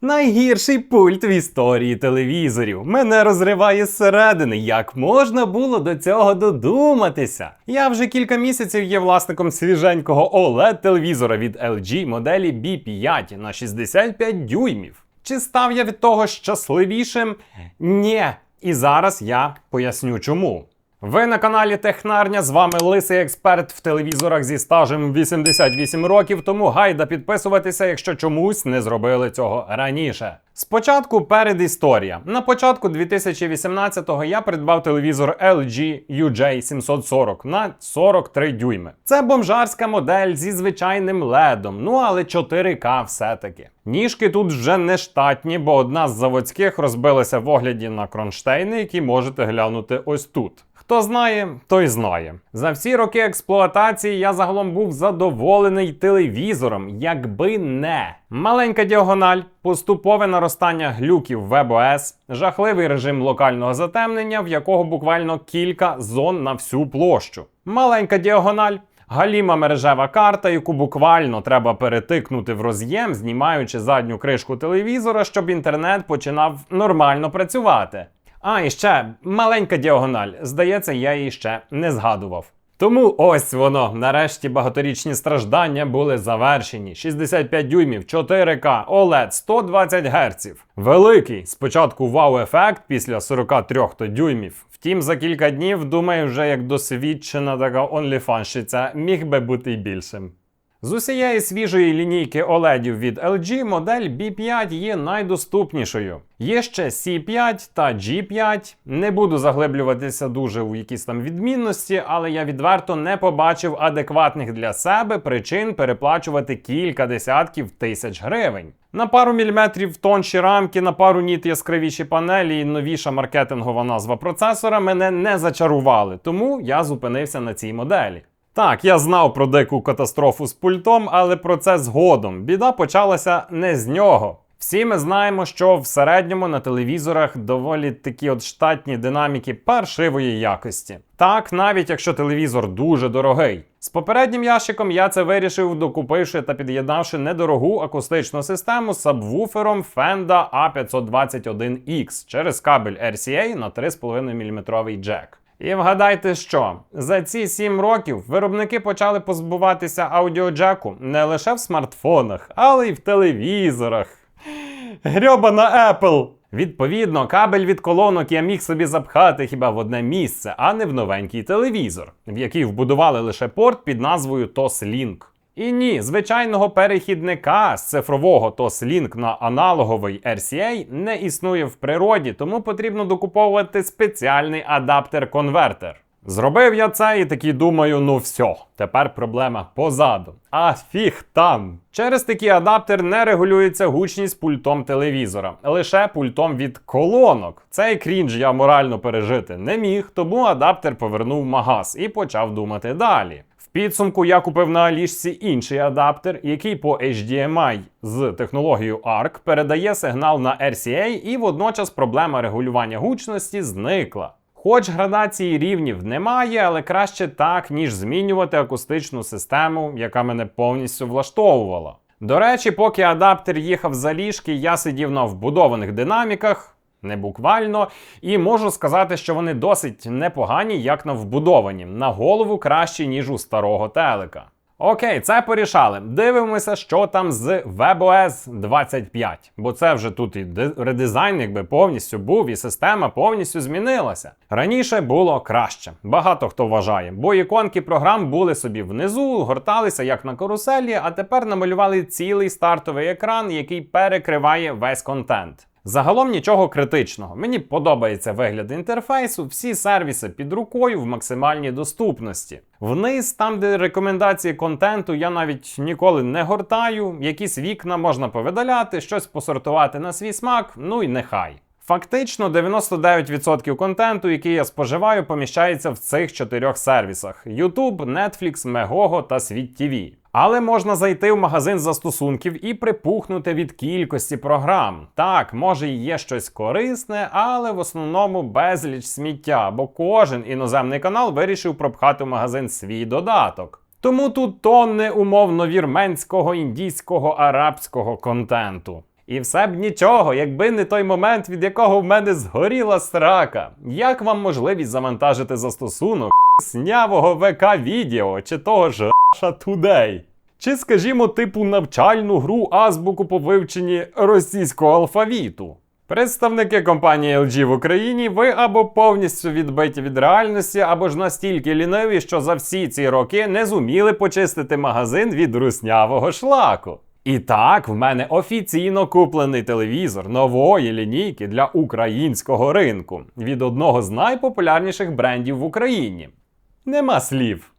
Найгірший пульт в історії телевізорів. Мене розриває зсередини. Як можна було до цього додуматися? Я вже кілька місяців є власником свіженького oled телевізора від LG моделі B5 на 65 дюймів. Чи став я від того щасливішим? Ні. І зараз я поясню чому. Ви на каналі Технарня. З вами лисий експерт в телевізорах зі стажем 88 років. Тому гайда підписуватися, якщо чомусь не зробили цього раніше. Спочатку передісторія. На початку 2018-го я придбав телевізор LG UJ740 на 43 дюйми. Це бомжарська модель зі звичайним ледом, ну але 4К все-таки. Ніжки тут вже не штатні, бо одна з заводських розбилася в огляді на кронштейни, які можете глянути ось тут. Хто знає, той знає. За всі роки експлуатації я загалом був задоволений телевізором, якби не маленька діагональ, поступове наростання глюків WebOS, жахливий режим локального затемнення, в якого буквально кілька зон на всю площу. Маленька діагональ. Галіма мережева карта, яку буквально треба перетикнути в роз'єм, знімаючи задню кришку телевізора, щоб інтернет починав нормально працювати. А, і ще маленька діагональ. Здається, я її ще не згадував. Тому ось воно. Нарешті багаторічні страждання були завершені. 65 дюймів, 4К, OLED, 120 Гц. Великий. Спочатку вау-ефект після 43 дюймів. Втім, за кілька днів, думаю, вже як досвідчена така онліфанщиця, міг би бути й більшим. З усієї свіжої лінійки OLED від LG модель B5 є найдоступнішою. Є ще C5 та G5. Не буду заглиблюватися дуже у якісь там відмінності, але я відверто не побачив адекватних для себе причин переплачувати кілька десятків тисяч гривень. На пару міліметрів тонші рамки, на пару ніт яскравіші панелі і новіша маркетингова назва процесора мене не зачарували, тому я зупинився на цій моделі. Так, я знав про дику катастрофу з пультом, але про це згодом. Біда почалася не з нього. Всі ми знаємо, що в середньому на телевізорах доволі такі от штатні динаміки паршивої якості. Так, навіть якщо телевізор дуже дорогий. З попереднім ящиком я це вирішив, докупивши та під'єднавши недорогу акустичну систему з сабвуфером Fenda A521X через кабель RCA на 3,5 мм джек. І вгадайте що, за ці 7 років виробники почали позбуватися аудіоджеку не лише в смартфонах, але й в телевізорах. Грьобана Apple! Відповідно, кабель від колонок я міг собі запхати хіба в одне місце, а не в новенький телевізор, в який вбудували лише порт під назвою TOS-Link. І ні, звичайного перехідника з цифрового TOS-Link на аналоговий RCA не існує в природі, тому потрібно докуповувати спеціальний адаптер-конвертер. Зробив я це і таки думаю, ну все, тепер проблема позаду. А фіг там. Через такий адаптер не регулюється гучність пультом телевізора, лише пультом від колонок. Цей крінж я морально пережити не міг, тому адаптер повернув магаз і почав думати далі. В підсумку я купив на Алішці інший адаптер, який по HDMI з технологією ARC передає сигнал на RCA, і водночас проблема регулювання гучності зникла. Хоч градації рівнів немає, але краще так, ніж змінювати акустичну систему, яка мене повністю влаштовувала. До речі, поки адаптер їхав за ліжки, я сидів на вбудованих динаміках, не буквально, і можу сказати, що вони досить непогані, як на вбудовані, на голову кращі, ніж у старого телека. Окей, це порішали. Дивимося, що там з WebOS 25. Бо це вже тут і редизайн якби повністю був, і система повністю змінилася. Раніше було краще. Багато хто вважає, бо іконки програм були собі внизу, горталися як на каруселі, а тепер намалювали цілий стартовий екран, який перекриває весь контент. Загалом нічого критичного. Мені подобається вигляд інтерфейсу, всі сервіси під рукою в максимальній доступності. Вниз, там, де рекомендації контенту, я навіть ніколи не гортаю, якісь вікна можна повидаляти, щось посортувати на свій смак, ну і нехай. Фактично 99% контенту, який я споживаю, поміщається в цих чотирьох сервісах: YouTube, Netflix, Megogo та Світ TV. Але можна зайти в магазин застосунків і припухнути від кількості програм. Так, може і є щось корисне, але в основному безліч сміття, бо кожен іноземний канал вирішив пропхати в магазин свій додаток. Тому тут тонни умовно вірменського, індійського, арабського контенту. І все б нічого, якби не той момент, від якого в мене згоріла срака. Як вам можливість завантажити застосунок снявого ВК відео чи того ж Russia Today? Чи, скажімо, типу навчальну гру азбуку по вивченні російського алфавіту? Представники компанії LG в Україні, ви або повністю відбиті від реальності, або ж настільки ліниві, що за всі ці роки не зуміли почистити магазин від руснявого шлаку. І так, в мене офіційно куплений телевізор нової лінійки для українського ринку від одного з найпопулярніших брендів в Україні. Нема слів.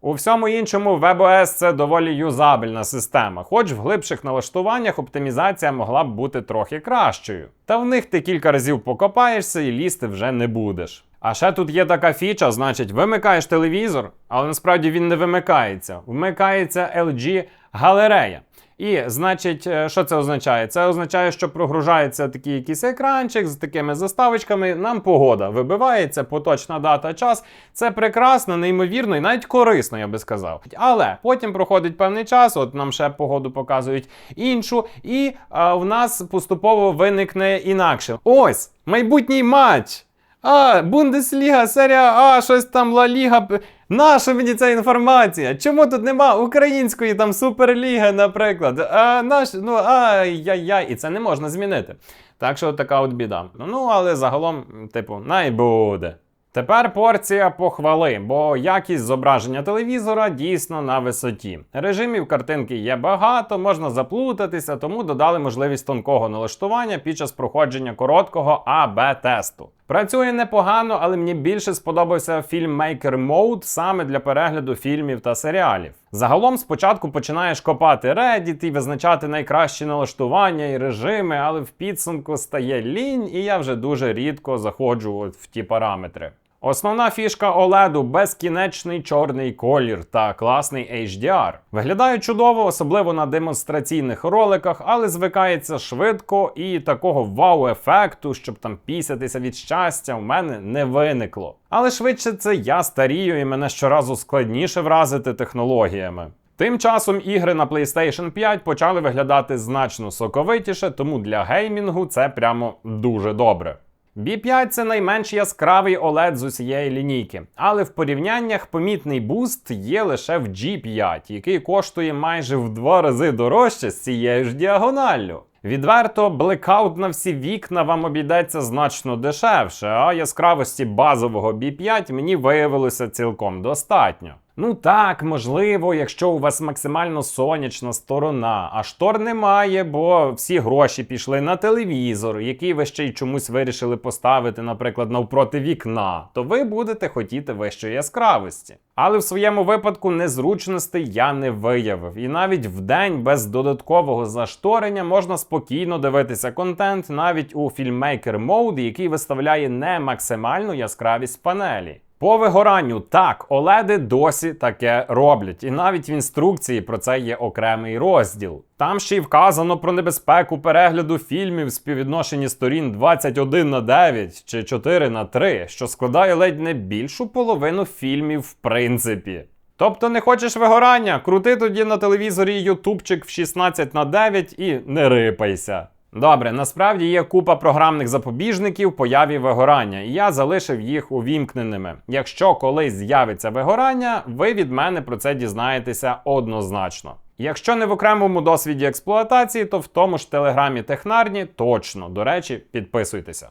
У всьому іншому WebOS це доволі юзабельна система, хоч в глибших налаштуваннях оптимізація могла б бути трохи кращою. Та в них ти кілька разів покопаєшся і лізти вже не будеш. А ще тут є така фіча, значить, вимикаєш телевізор, але насправді він не вимикається. Вмикається LG галерея. І, значить, е, що це означає? Це означає, що прогружається такий якийсь екранчик з такими заставочками. Нам погода вибивається, поточна дата, час. Це прекрасно, неймовірно і навіть корисно, я би сказав. Але потім проходить певний час, от нам ще погоду показують іншу, і а, в нас поступово виникне інакше. Ось майбутній матч. А, Бундесліга, серія А, щось там Ла Ліга. Наша мені ця інформація? Чому тут нема української там суперліги, наприклад? А наш, ну ай-яй-яй, і це не можна змінити. Так що така от біда. Ну, але загалом, типу, най буде. Тепер порція похвали, бо якість зображення телевізора дійсно на висоті. Режимів картинки є багато, можна заплутатися, тому додали можливість тонкого налаштування під час проходження короткого АБ-тесту. Працює непогано, але мені більше сподобався фільм Maker Mode саме для перегляду фільмів та серіалів. Загалом спочатку починаєш копати Reddit і визначати найкращі налаштування і режими, але в підсумку стає лінь, і я вже дуже рідко заходжу в ті параметри. Основна фішка OLED – безкінечний чорний колір та класний HDR. Виглядає чудово, особливо на демонстраційних роликах, але звикається швидко і такого вау-ефекту, щоб там пісятися від щастя, в мене не виникло. Але швидше це я старію і мене щоразу складніше вразити технологіями. Тим часом ігри на PlayStation 5 почали виглядати значно соковитіше, тому для геймінгу це прямо дуже добре. B5 це найменш яскравий OLED з усієї лінійки, але в порівняннях помітний буст є лише в G5, який коштує майже в два рази дорожче з цією ж діагоналлю. Відверто, блекаут на всі вікна вам обійдеться значно дешевше, а яскравості базового B5 мені виявилося цілком достатньо. Ну так, можливо, якщо у вас максимально сонячна сторона, а штор немає, бо всі гроші пішли на телевізор, який ви ще й чомусь вирішили поставити, наприклад, навпроти вікна, то ви будете хотіти вищої яскравості. Але в своєму випадку незручностей я не виявив. І навіть в день без додаткового зашторення можна спокійно дивитися контент навіть у Mode, який виставляє не максимальну яскравість панелі. По вигоранню так, OLED досі таке роблять, і навіть в інструкції про це є окремий розділ. Там ще й вказано про небезпеку перегляду фільмів співвідношенні сторін 21 на 9 чи 4 на 3, що складає ледь не більшу половину фільмів в принципі. Тобто не хочеш вигорання? Крути тоді на телевізорі ютубчик в 16 на 9 і не рипайся. Добре, насправді є купа програмних запобіжників появі вигорання, і я залишив їх увімкненими. Якщо колись з'явиться вигорання, ви від мене про це дізнаєтеся однозначно. Якщо не в окремому досвіді експлуатації, то в тому ж телеграмі технарні точно. До речі, підписуйтеся.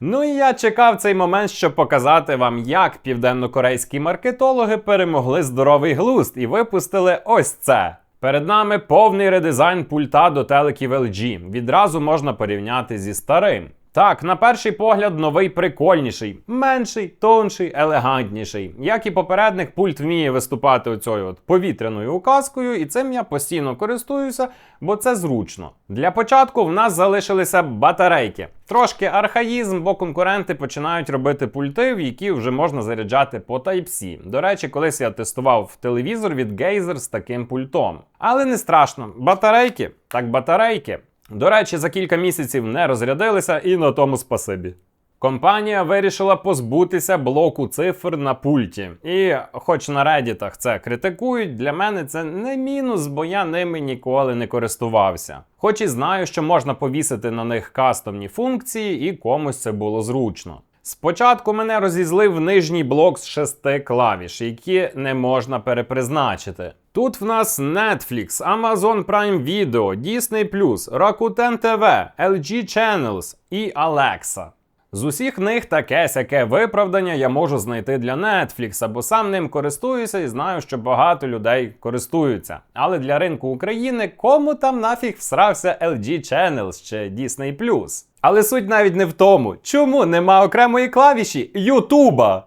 Ну і я чекав цей момент, щоб показати вам, як південнокорейські маркетологи перемогли здоровий глузд і випустили ось це. Перед нами повний редизайн пульта до телеків LG. Відразу можна порівняти зі старим. Так, на перший погляд, новий прикольніший, менший, тонший, елегантніший. Як і попередник, пульт вміє виступати оцею от повітряною указкою, і цим я постійно користуюся, бо це зручно. Для початку в нас залишилися батарейки. Трошки архаїзм, бо конкуренти починають робити пульти, в які вже можна заряджати по Type-C. До речі, колись я тестував телевізор від Geyser з таким пультом. Але не страшно, батарейки, так батарейки. До речі, за кілька місяців не розрядилися і на тому спасибі. Компанія вирішила позбутися блоку цифр на пульті. І, хоч на редітах це критикують, для мене це не мінус, бо я ними ніколи не користувався. Хоч і знаю, що можна повісити на них кастомні функції, і комусь це було зручно. Спочатку мене розізлив нижній блок з шести клавіш, які не можна перепризначити. Тут в нас Netflix, Amazon Prime Video, Disney+, Rakuten TV, LG Channels і Alexa. З усіх них таке сяке виправдання я можу знайти для Netflix, бо сам ним користуюся і знаю, що багато людей користуються. Але для ринку України кому там нафіг всрався LG Channels чи Disney+. Але суть навіть не в тому, чому нема окремої клавіші Ютуба.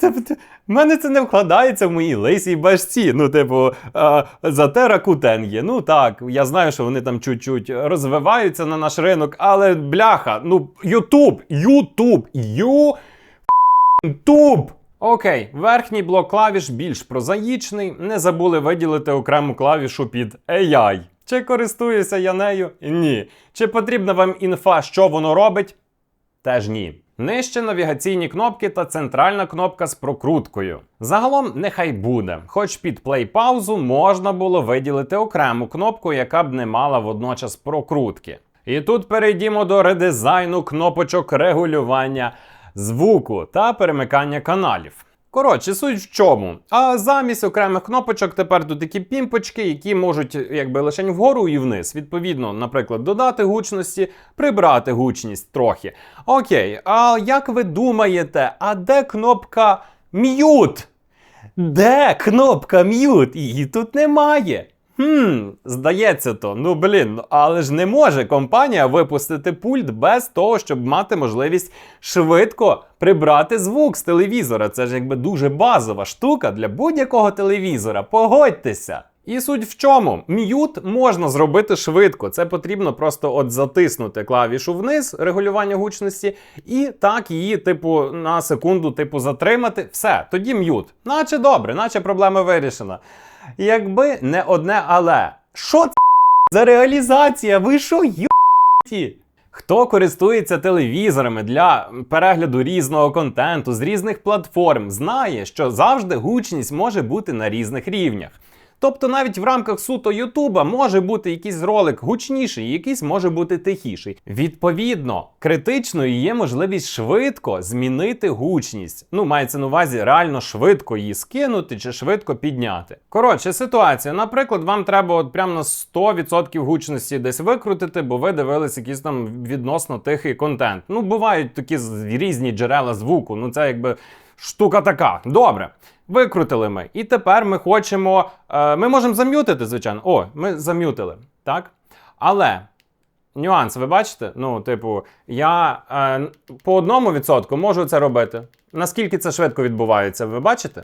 Тобто, в мене це не вкладається в моїй лисій башці. Ну, типу, е, зате Rakuten є. Ну так, я знаю, що вони там чуть-чуть розвиваються на наш ринок, але бляха, ну, Ютуб, Ютуб, Ютуб. Окей, верхній блок клавіш більш прозаїчний. Не забули виділити окрему клавішу під AI. Чи користуюся я нею? Ні. Чи потрібна вам інфа, що воно робить? Теж ні. Нижче навігаційні кнопки та центральна кнопка з прокруткою. Загалом нехай буде, хоч під плей-паузу можна було виділити окрему кнопку, яка б не мала водночас прокрутки. І тут перейдімо до редизайну кнопочок регулювання звуку та перемикання каналів. Коротше, суть в чому. А замість окремих кнопочок тепер тут такі пімпочки, які можуть якби лише вгору і вниз. Відповідно, наприклад, додати гучності, прибрати гучність трохи. Окей, а як ви думаєте, а де кнопка м'ют? Де кнопка м'ют? Її тут немає. Хм, здається то, ну блін, але ж не може компанія випустити пульт без того, щоб мати можливість швидко прибрати звук з телевізора. Це ж якби дуже базова штука для будь-якого телевізора. Погодьтеся. І суть в чому? М'ют можна зробити швидко. Це потрібно просто от затиснути клавішу вниз, регулювання гучності, і так її, типу, на секунду, типу, затримати. Все, тоді м'ют. Наче добре, наче проблема вирішена. Якби не одне але. Що це за реалізація? Ви що йоті? Хто користується телевізорами для перегляду різного контенту з різних платформ, знає, що завжди гучність може бути на різних рівнях. Тобто навіть в рамках суто Ютуба може бути якийсь ролик гучніший, якийсь може бути тихіший. Відповідно, критичною є можливість швидко змінити гучність. Ну, мається на увазі реально швидко її скинути чи швидко підняти. Коротше, ситуація, наприклад, вам треба от прямо на 100% гучності десь викрутити, бо ви дивились якийсь там відносно тихий контент. Ну, бувають такі різні джерела звуку. Ну, це якби штука така. Добре. Викрутили ми. І тепер ми хочемо. Е, ми можемо зам'ютити, звичайно. О, ми зам'ютили. Так? Але нюанс, ви бачите? Ну, типу, я е, по одному відсотку можу це робити. Наскільки це швидко відбувається, ви бачите?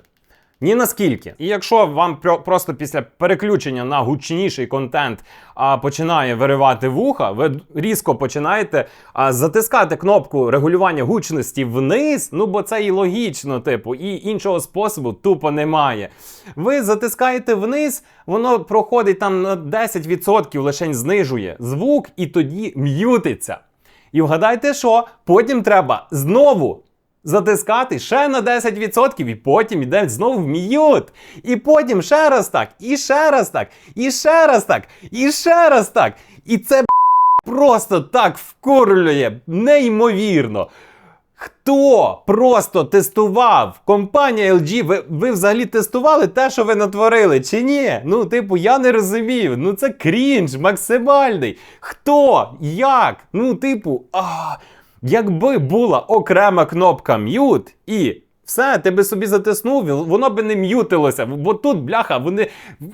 Ні наскільки. І якщо вам просто після переключення на гучніший контент а, починає виривати вуха, ви різко починаєте а, затискати кнопку регулювання гучності вниз, ну бо це і логічно, типу, і іншого способу тупо немає. Ви затискаєте вниз, воно проходить там на 10% лише знижує звук, і тоді м'ютиться. І вгадайте, що потім треба знову затискати ще на 10% і потім йде знову в м'ют. І потім ще раз так, і ще раз так, і ще раз так, і ще раз так. І це просто так вкурлює, неймовірно. Хто просто тестував? Компанія LG, ви, ви взагалі тестували те, що ви натворили, чи ні? Ну, типу, я не розумію. Ну це крінж максимальний. Хто? Як? Ну, типу, а, якби була окрема кнопка м'ют і. Все, ти би собі затиснув, воно би не м'ютилося. Бо тут, бляха, вони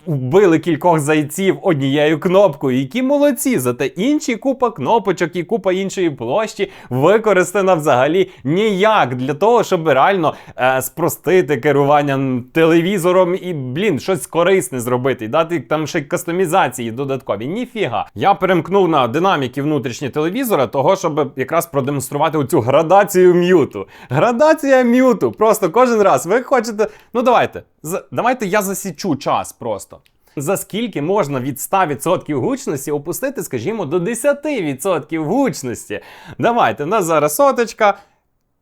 вбили кількох зайців однією кнопкою. Які молодці, зате інші купа кнопочок і купа іншої площі використана взагалі ніяк для того, щоб реально е, спростити керування телевізором і, блін, щось корисне зробити. Дати там ще кастомізації додаткові. Ніфіга. Я перемкнув на динаміки внутрішні телевізора, того, щоб якраз продемонструвати оцю градацію м'юту. Градація м'юту. Просто кожен раз ви хочете. Ну давайте. з- Давайте я засічу час просто. За скільки можна від 100% гучності опустити, скажімо, до 10% гучності. Давайте, у нас зараз соточка.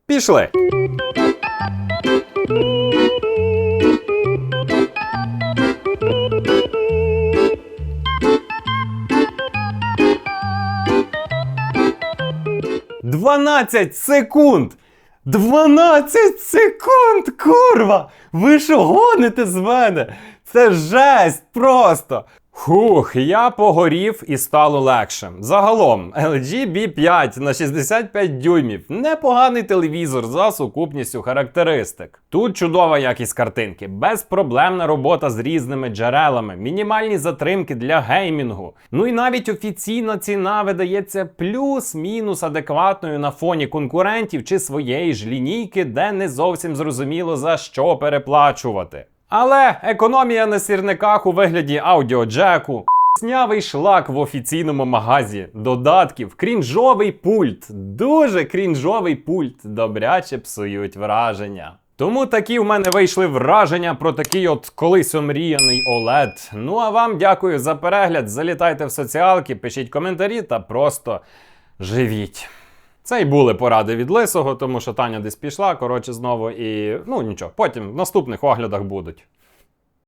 Пішли. Дванадцять секунд! 12 секунд, курва! Ви що гоните з мене? Це жесть просто. Хух, я погорів і стало легше. Загалом, LG B5 на 65 дюймів. Непоганий телевізор за сукупністю характеристик. Тут чудова якість картинки, безпроблемна робота з різними джерелами, мінімальні затримки для геймінгу. Ну і навіть офіційна ціна видається плюс-мінус адекватною на фоні конкурентів чи своєї ж лінійки, де не зовсім зрозуміло за що переплачувати. Але економія на сірниках у вигляді аудіоджеку, снявий шлак в офіційному магазі, додатків, крінжовий пульт, дуже крінжовий пульт, добряче псують враження. Тому такі в мене вийшли враження про такий от колись омріяний OLED. Ну а вам дякую за перегляд. Залітайте в соціалки, пишіть коментарі та просто живіть. Це й були поради від лисого, тому що Таня десь пішла, коротше, знову, і ну нічого, потім в наступних оглядах будуть.